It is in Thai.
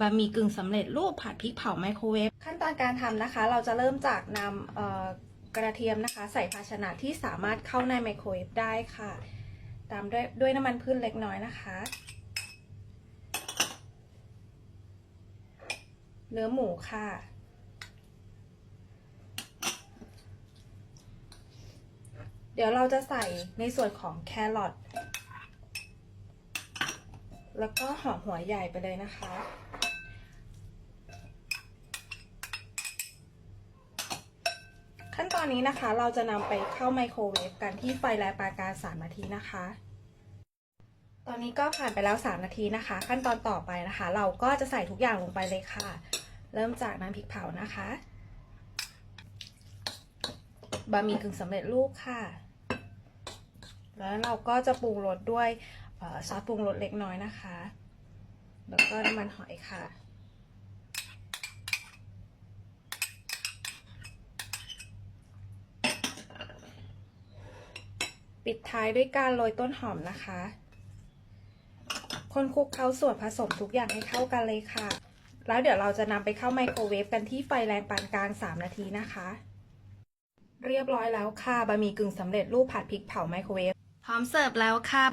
บะหมี่กึ่งสำเร็จรูปผัดพริกเผาไมโครเวฟขั้นตอนการทำนะคะ เราจะเริ่มจากนำกระเทียมนะคะ ใส่ภาชนะที่สามารถเข้าในไมโครเวฟได้ค่ะ ตามด้วยด้วยน้ำมันพืชเล็กน้อยนะคะ เนื้อหมูค่ะเดี๋ยวเราจะใส่ในส่วนของแครอท แล้วก็หอมหัวใหญ่ไปเลยนะคะ ขั้นตอนนี้นะคะเราจะนำไปเข้าไมโครเวฟกันที่ไฟแรงปานกลาง3นาทีนะคะ ตอนนี้ก็ผ่านไปแล้ว 3 นาทีนะคะ ขั้นตอนต่อไปนะคะ เราก็จะใส่ทุกอย่างลงไปเลยค่ะ เริ่มจากน้ำพริกเผานะคะบะหมี่กึ่งสำเร็จรูปค่ะ แล้วเราก็จะปรุงรสด้วยซอสปรุงรสเล็กน้อยนะคะ แล้วก็น้ำมันหอยค่ะ ปิดท้ายด้วยการโรยต้นหอมนะคะ คนคลุกเคล้าส่วนผสมทุกอย่างให้เข้ากันเลยค่ะ แล้วเดี๋ยวเราจะนำไปเข้าไมโครเวฟกันที่ไฟแรงปานกลาง 3 นาทีนะคะ เรียบร้อยแล้วค่ะบะหมี่กึ่งสำเร็จรูปผัดพริกเผาไมโครเวฟ พร้อมเสิร์ฟแล้วค่ะ